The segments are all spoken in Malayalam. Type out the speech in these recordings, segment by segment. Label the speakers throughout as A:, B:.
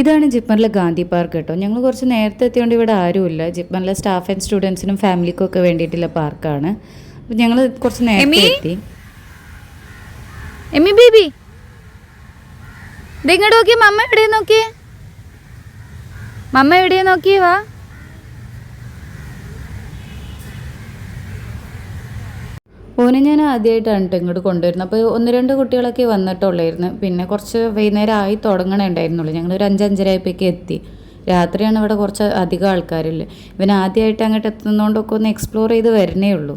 A: ഇതാണ് ജിപ്മറിലെ ഗാന്ധി പാർക്ക് കേട്ടോ. ഞങ്ങൾ കുറച്ച് നേരത്തെ എത്തിയോണ്ട് ഇവിടെ ആരുമില്ല. ജിപ്മറിലെ സ്റ്റാഫ് ആൻഡ് സ്റ്റുഡൻസിനും ഫാമിലിക്കും ഒക്കെ വേണ്ടിയിട്ടുള്ള പാർക്കാണ്. അപ്പം ഞങ്ങൾ കുറച്ച് നേരത്തെ? എത്തി.
B: Emmy baby? ഇങ്ങോട്ട് നോക്കിയേ മമ്മ എവിടെയാ നോക്കിയേ? മമ്മ എവിടെയാ നോക്കിയേ വാ.
A: ഓനെ ഞാൻ ആദ്യമായിട്ടാണ് കേട്ടോ ഇങ്ങോട്ട് കൊണ്ടുവരുന്നത്. അപ്പോൾ ഒന്ന് രണ്ട് കുട്ടികളൊക്കെ വന്നിട്ടുള്ളായിരുന്നു. പിന്നെ കുറച്ച് വൈകുന്നേരം ആയി തുടങ്ങണേ ഉണ്ടായിരുന്നുള്ളൂ. ഞങ്ങൾ ഒരു അഞ്ചഞ്ചര ആയപ്പോഴേക്ക് എത്തി. രാത്രിയാണ് ഇവിടെ കുറച്ച് അധികം ആൾക്കാരില്ലേ. ഇവൻ ആദ്യമായിട്ട് അങ്ങോട്ട് എത്തുന്നതുകൊണ്ടൊക്കെ ഒന്ന് എക്സ്പ്ലോർ ചെയ്ത് വരണേ ഉള്ളൂ.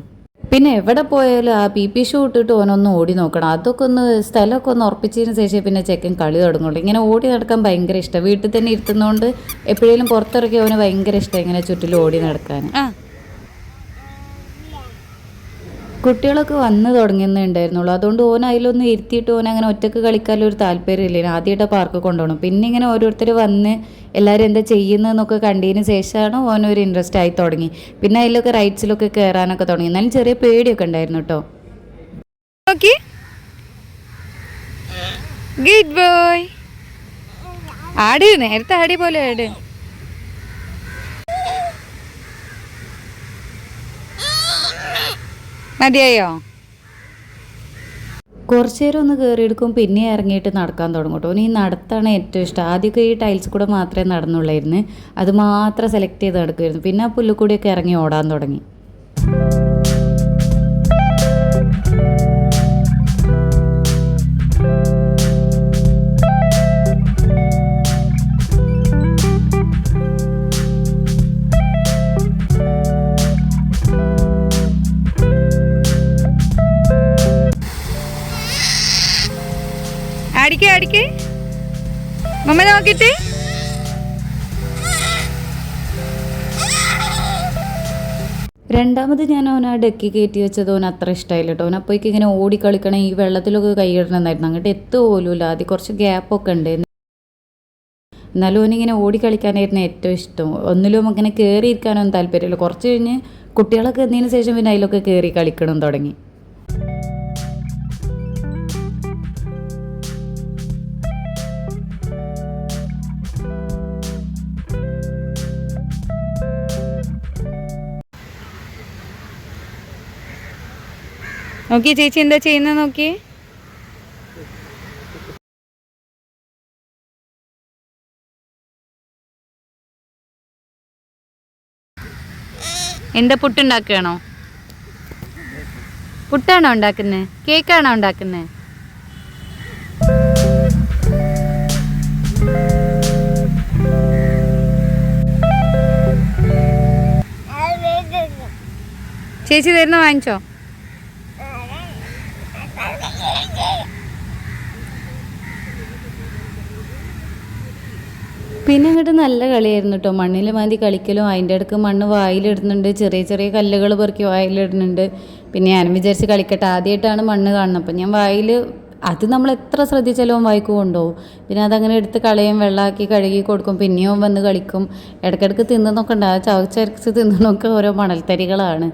A: പിന്നെ എവിടെ പോയാലും ആ പി പി ഷൂ ഇട്ടിട്ട് ഓനൊന്ന് ഓടി നോക്കണം. അതൊക്കെ ഒന്ന് സ്ഥലമൊക്കെ ഒന്ന് ഉറപ്പിച്ചതിന് ശേഷം പിന്നെ ചെക്കൻ കളി തുടങ്ങുള്ളൂ. ഇങ്ങനെ ഓടി നടക്കാൻ ഭയങ്കര ഇഷ്ടം. വീട്ടിൽ തന്നെ ഇരുത്തുന്നതുകൊണ്ട് എപ്പോഴേലും പുറത്തിറക്കി അവന് ഭയങ്കര ഇഷ്ടം ഇങ്ങനെ ചുറ്റിലും ഓടി നടക്കാൻ
B: ആ
A: കുട്ടികളൊക്കെ വന്ന് തുടങ്ങിയെന്നേ ഉണ്ടായിരുന്നുള്ളൂ. അതുകൊണ്ട് ഓൻ അതിലൊന്ന് ഇരുത്തിയിട്ട് ഓൻ അങ്ങനെ ഒറ്റയ്ക്ക് കളിക്കാനുള്ള ഒരു താല്പര്യമില്ല. ആദ്യമായിട്ട് പാർക്ക് കൊണ്ടുപോകണം പിന്നെ ഇങ്ങനെ ഓരോരുത്തർ വന്ന് എല്ലാവരും എന്താ ചെയ്യുന്നതെന്നൊക്കെ കണ്ടതിന് ശേഷമാണ് ഓൻ ഒരു ഇൻട്രസ്റ്റ് ആയി തുടങ്ങി. പിന്നെ അതിലൊക്കെ റൈറ്റ്സിലൊക്കെ കയറാനൊക്കെ തുടങ്ങി. എന്നാലും ചെറിയ പേടിയൊക്കെ ഉണ്ടായിരുന്നു കേട്ടോ.
B: Good boy. ആട് നേരത്തെ ആടി പോലെ ആട്. മതിയായോ?
A: കുറച്ച് നേരം ഒന്ന് കയറിയെടുക്കും പിന്നെ ഇറങ്ങിയിട്ട് നടക്കാൻ തുടങ്ങും കേട്ടോ. ഇനി നടത്താണ് ഏറ്റവും ഇഷ്ടം. ആദ്യമൊക്കെ ഈ ടൈൽസ് കൂടെ മാത്രമേ നടന്നുള്ളായിരുന്നു. അത് മാത്രം സെലക്ട് ചെയ്ത് നടക്കുമായിരുന്നു പിന്നെ ആ പുല്ലുകൂടിയൊക്കെ ഇറങ്ങി ഓടാൻ തുടങ്ങി.
B: അടിക്കേ അടിക്കേ. മമ്മ നോക്കിട്ട്
A: രണ്ടാമത് ഞാൻ അവനാ ഡെക്കി കയറ്റി വെച്ചത് അവൻ അത്ര ഇഷ്ടമായില്ല കേട്ടോ അവൻ അപ്പോഴേക്ക് ഇങ്ങനെ കളിക്കണേ ഈ വെള്ളത്തിലൊക്കെ കൈയിടണമെന്നായിരുന്നു അങ്ങോട്ട് എത്തു പോലുമില്ല. ആദ്യം കുറച്ച് ഗ്യാപ്പൊക്കെ ഉണ്ട്. എന്നാലും അവനിങ്ങനെ ഓടി കളിക്കാനായിരുന്നു ഏറ്റവും ഇഷ്ടം. ഒന്നിലും അങ്ങനെ കയറി ഇരിക്കാനൊന്നും താല്പര്യമില്ല. കുറച്ച് കഴിഞ്ഞ് കുട്ടികളൊക്കെ എന്നതിന് ശേഷം പിന്നെ അതിലൊക്കെ കയറി കളിക്കണം തുടങ്ങി.
B: നോക്കി ചേച്ചി എന്താ ചെയ്യുന്നത് നോക്കി? എന്താ പുട്ടുണ്ടാക്കുകയാണോ? പുട്ടാണോ ഉണ്ടാക്കുന്നത് കേക്കാണോ ഉണ്ടാക്കുന്നത് ചേച്ചി തരുന്ന വാങ്ങിച്ചോ?
A: പിന്നെ അങ്ങോട്ട് നല്ല കളിയായിരുന്നു കേട്ടോ മണ്ണിൽ മാന്തി കളിക്കലും അതിന്റെ അടുക്ക് മണ്ണ് വായിലിടുന്നുണ്ട്. ചെറിയ ചെറിയ കല്ലുകൾ പെറുക്കി വായിലിടുന്നുണ്ട്. പിന്നെ ഞാനും വിചാരിച്ച് കളിക്കട്ടെ. ആദ്യമായിട്ടാണ് മണ്ണ് കാണുന്നത്. അപ്പം ഞാൻ വായിൽ അത് നമ്മൾ എത്ര ശ്രദ്ധിച്ചാലും വായിക്ക് കൊണ്ടുപോകും. പിന്നെ അതങ്ങനെ എടുത്ത് കളയും വെള്ളമാക്കി കഴുകി കൊടുക്കും. പിന്നെയും വന്ന് കളിക്കും. ഇടയ്ക്കിടയ്ക്ക് തിന്നുന്നൊക്കെ ഉണ്ട്. ആ ചവച്ചരച്ച് തിന്നുന്നൊക്കെ ഓരോ മണൽത്തരികളാണ്.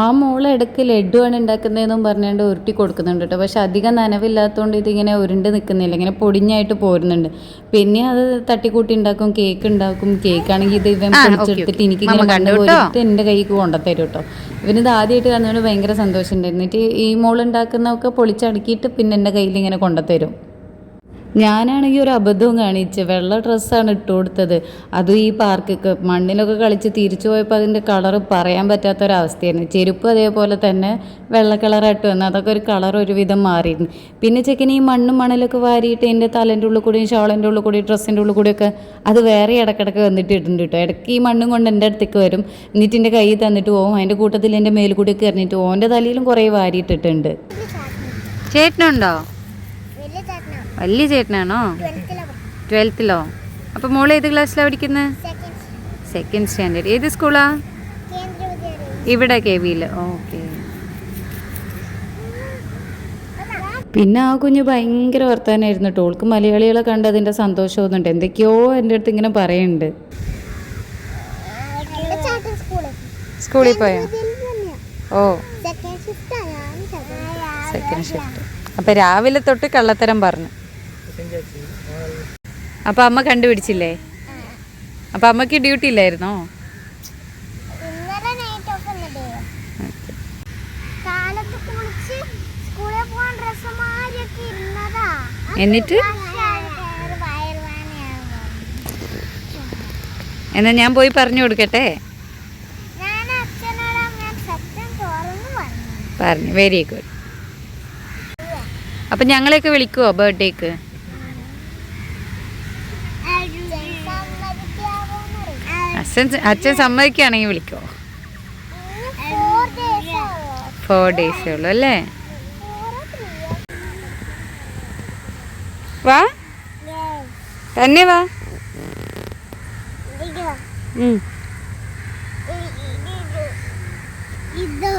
A: ആ മോൾ ഇടയ്ക്ക് ലഡുവാണ് ഉണ്ടാക്കുന്നതെന്നും പറഞ്ഞുകൊണ്ട് ഉരുട്ടി കൊടുക്കുന്നുണ്ട് കേട്ടോ. പക്ഷെ അധികം നനവില്ലാത്തതുകൊണ്ട് ഇതിങ്ങനെ ഉരുണ്ട് നിൽക്കുന്നില്ല. ഇങ്ങനെ പൊടിഞ്ഞായിട്ട് പോരുന്നുണ്ട്. പിന്നെ അത് തട്ടിക്കൂട്ടി ഉണ്ടാക്കും കേക്ക് ഉണ്ടാക്കും. കേക്ക് ആണെങ്കിൽ ഇത് ഇവൻ പൊടിച്ചെടുത്തിട്ട് എനിക്ക് ഇങ്ങനെ
B: കണ്ടു
A: പോയിട്ട് എന്റെ കൈക്ക് കൊണ്ടുത്തരും കേട്ടോ. ഇവനിത് ആദ്യമായിട്ട് കാണുന്നതുകൊണ്ട് ഭയങ്കര സന്തോഷം ഉണ്ടായിരുന്നു എന്നിട്ട് ഈ മോൾ ഉണ്ടാക്കുന്നതൊക്കെ പൊളിച്ചടുക്കിയിട്ട് പിന്നെ എന്റെ കയ്യിൽ ഇങ്ങനെ കൊണ്ടുത്തരും. ഞാനാണെങ്കിൽ ഒരു അബദ്ധവും കാണിച്ച് വെള്ള ഡ്രസ്സാണ് ഇട്ട് കൊടുത്തത്. അതും ഈ പാർക്കൊക്കെ മണ്ണിലൊക്കെ കളിച്ച് തിരിച്ചു പോയപ്പോൾ അതിന്റെ കളർ പറയാൻ പറ്റാത്തൊരവസ്ഥയായിരുന്നു. ചെരുപ്പ് അതേപോലെ തന്നെ വെള്ള കളറായിട്ട് വന്നു. അതൊക്കെ ഒരു കളർ ഒരുവിധം മാറിയിരുന്നു. പിന്നെ ചെക്കന് ഈ മണ്ണും മണലൊക്കെ വാരിയിട്ട് എന്റെ തലേന്റെ ഉള്ളിൽ കൂടിയും ഷോളിന്റെ ഉള്ളിൽ കൂടി ഡ്രസ്സിന്റെ ഉള്ളിൽ കൂടിയൊക്കെ അത് വേറെ ഇടക്കിടക്ക് വന്നിട്ട് ഇടുന്നുണ്ട് കേട്ടോ. ഇടയ്ക്ക് ഈ മണ്ണും കൊണ്ട് എന്റെ അടുത്തേക്ക് വരും. എന്നിട്ട് എന്റെ കൈ തന്നിട്ട് പോകും അതിന്റെ കൂട്ടത്തിൽ എന്റെ മേൽ കൂടിയൊക്കെ എറിഞ്ഞിട്ട് ഓന്റെ തലയിലും കുറേ വാരിയിട്ടിട്ടുണ്ട്.
B: ചേട്ടനുണ്ടോ?
C: വലിയ
B: ചേട്ടനാണോ?
C: ട്വൽത്തിലെ?
B: അപ്പോൾ മോൾ ഏത് ക്ലാസ്സിലാണ് പഠിക്കുന്നത്
C: സെക്കൻഡ്
B: സ്റ്റാൻഡേർഡ് ഏത് സ്കൂളാ? ഇവിടെ കെ വിയിൽ ഓക്കെ.
A: പിന്നെ ആ കുഞ്ഞ് ഭയങ്കര വർത്താനായിരുന്നു കേട്ടോ. ഓൾക്ക് മലയാളികളെ കണ്ട് അതിന്റെ സന്തോഷമൊന്നുണ്ട്. എന്തൊക്കെയോ എന്റെ അടുത്ത് ഇങ്ങനെ പറയുന്നുണ്ട്
C: സ്കൂളിൽ
B: പോയോ? ഓ.
C: സെക്കൻഡ് ഷിഫ്റ്റ്
B: അപ്പം രാവിലെ തൊട്ട് കള്ളത്തരം പറഞ്ഞു. അപ്പം അമ്മ കണ്ടുപിടിച്ചില്ലേ? അപ്പം അമ്മയ്ക്ക് ഡ്യൂട്ടി ഇല്ലായിരുന്നോ?
C: എന്നിട്ട്?
B: എന്നാ ഞാൻ പോയി പറഞ്ഞു കൊടുക്കട്ടെ?
C: പറഞ്ഞു.
B: വെരി ഗുഡ് അപ്പം ഞങ്ങളെയൊക്കെ വിളിക്കുവോ ബർത്ത്ഡേക്ക് അച്ഛൻ അച്ഛൻ സമ്മതിക്കുകയാണെങ്കിൽ വിളിക്കോ? ഫോർ ഡേയ്സേ ഉള്ളൂ. അല്ലേ? വാ. തന്നെ വാ ഉം.
C: ഇതോ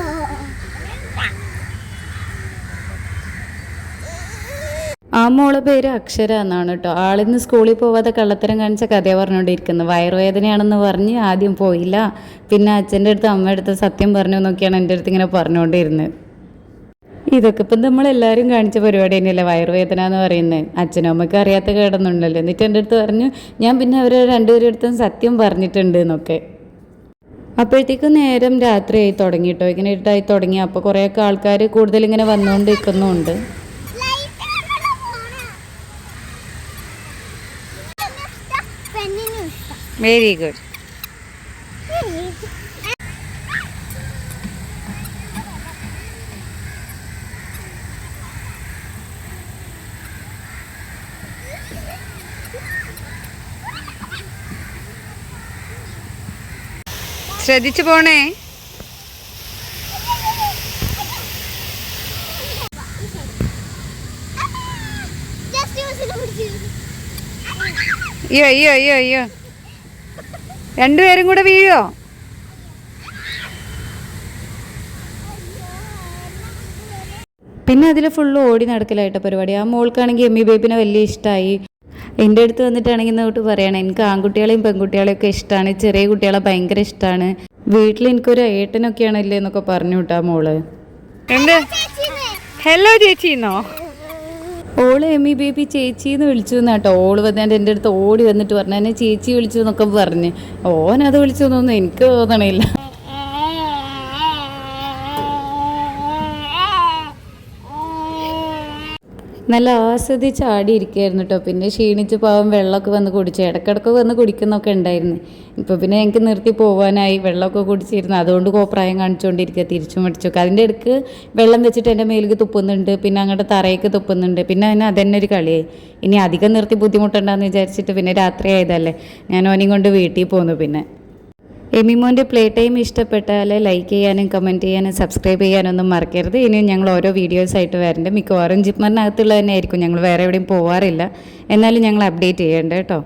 A: ആ മോളെ പേര് അക്ഷര എന്നാണ് കേട്ടോ. ആളിന്ന് സ്കൂളിൽ പോവാതെ കള്ളത്തരം കാണിച്ച കഥ പറഞ്ഞുകൊണ്ടിരിക്കുന്നത്. വയറുവേദനയാണെന്ന് പറഞ്ഞ് ആദ്യം പോയില്ല. പിന്നെ അച്ഛന്റെ അടുത്ത് അമ്മയുടെ അടുത്ത് സത്യം പറഞ്ഞു എന്നൊക്കെയാണ് എന്റെ അടുത്ത് ഇങ്ങനെ പറഞ്ഞുകൊണ്ടിരുന്നത്. ഇതൊക്കെ ഇപ്പം നമ്മളെല്ലാവരും കാണിച്ച പരിപാടി തന്നെയല്ലേ വയറുവേദന എന്ന് പറയുന്നത്? അച്ഛനും അമ്മയ്ക്കും അറിയാത്ത കേടൊന്നുണ്ടല്ലോ എന്നിട്ട് എന്റെ അടുത്ത് പറഞ്ഞു ഞാൻ പിന്നെ അവരെ രണ്ടുപേരും അടുത്തും സത്യം പറഞ്ഞിട്ടുണ്ട് എന്നൊക്കെ. അപ്പോഴത്തേക്കും നേരം രാത്രിയായി തുടങ്ങി കേട്ടോ. ഇങ്ങനെ ഇരുട്ടായി തുടങ്ങി. അപ്പോൾ കുറേയൊക്കെ ആൾക്കാർ കൂടുതൽ ഇങ്ങനെ വന്നുകൊണ്ട് നിൽക്കുന്നുമുണ്ട്
C: പെണ്ണിനും ഇഷ്ടം
B: വെരി ഗുഡ് ശ്രദ്ധിച്ചു പോണേ? അയ്യോ അയ്യോ അയ്യോ അയ്യോ. രണ്ടുപേരും കൂടെ വീഴോ
A: പിന്നെ അതിൽ ഫുള്ള് ഓടി നടക്കലായിട്ട പരിപാടി. ആ മോൾക്കാണെങ്കിൽ എമ്മി ബേബിനെ വലിയ ഇഷ്ടമായി എന്റെ അടുത്ത് വന്നിട്ടാണെങ്കിൽ എന്നോട്ട് പറയണം എനിക്ക് ആൺകുട്ടികളെയും പെൺകുട്ടികളെയും ഒക്കെ ഇഷ്ടമാണ് ചെറിയ കുട്ടികളെ ഭയങ്കര ഇഷ്ടമാണ് വീട്ടിൽ എനിക്കൊരു ഏട്ടനൊക്കെയാണല്ലേ എന്നൊക്കെ പറഞ്ഞു കേട്ടോ ആ മോൾ.
B: എന്ത്? ഹലോ ചേച്ചിന്നോ
A: ഓൾ എമ്മി ബേബി ചേച്ചി എന്ന് വിളിച്ചു എന്നാട്ടോ ഓൾ വന്നിട്ട് എന്റെ അടുത്ത് ഓടി വന്നിട്ട് പറഞ്ഞു എന്നെ ചേച്ചി വിളിച്ചു എന്നൊക്കെ പറഞ്ഞ്. ഓനത് വിളിച്ചു എന്നൊന്നും എനിക്ക് തോന്നണില്ല. നല്ല ആസ്വദിച്ച് ആടി ഇരിക്കുകയായിരുന്നു കേട്ടോ പിന്നെ ക്ഷീണിച്ച് പാവം വെള്ളമൊക്കെ വന്ന് കുടിച്ച് ഇടക്കിടക്ക് വന്ന് കുടിക്കുന്നൊക്കെ ഉണ്ടായിരുന്നു. ഇപ്പോൾ പിന്നെ എനിക്ക് നിർത്തി പോകാനായി വെള്ളമൊക്കെ കുടിച്ചിരുന്നു. അതുകൊണ്ട് കോപ്രായം കാണിച്ചുകൊണ്ടിരിക്കുക തിരിച്ചു മടിച്ചൊക്കെ. അതിന്റെ ഇടയ്ക്ക് വെള്ളം വെച്ചിട്ട് എന്റെ മേലേക്ക് തുപ്പുന്നുണ്ട് പിന്നെ അങ്ങോട്ട് തറയ്ക്ക് തുപ്പുന്നുണ്ട്. പിന്നെ അതിന് അതന്നെ ഒരു കളിയായി. ഇനി അധികം നിർത്തി ബുദ്ധിമുട്ടുണ്ടാന്ന് വിചാരിച്ചിട്ട് പിന്നെ രാത്രി ആയതല്ലേ ഞാൻ ഓനെയും കൊണ്ട് വീട്ടിൽ പോന്നു പിന്നെ. എമിമോന്റെ പ്ലേ ടൈം ഇഷ്ടപ്പെട്ടാൽ ലൈക്ക് ചെയ്യാനും കമന്റ് ചെയ്യാനും സബ്സ്ക്രൈബ് ചെയ്യാനൊന്നും മറക്കരുത്. ഇനിയും ഞങ്ങൾ ഓരോ വീഡിയോസ് ആയിട്ട് വരണ്ട്. മിക്കവാറും ജിപ്മറിനകത്തുള്ളത് തന്നെ ആയിരിക്കും ഞങ്ങൾ വേറെ എവിടെയും പോവാറില്ല. എന്നാലും ഞങ്ങൾ അപ്ഡേറ്റ് ചെയ്യേണ്ട കേട്ടോ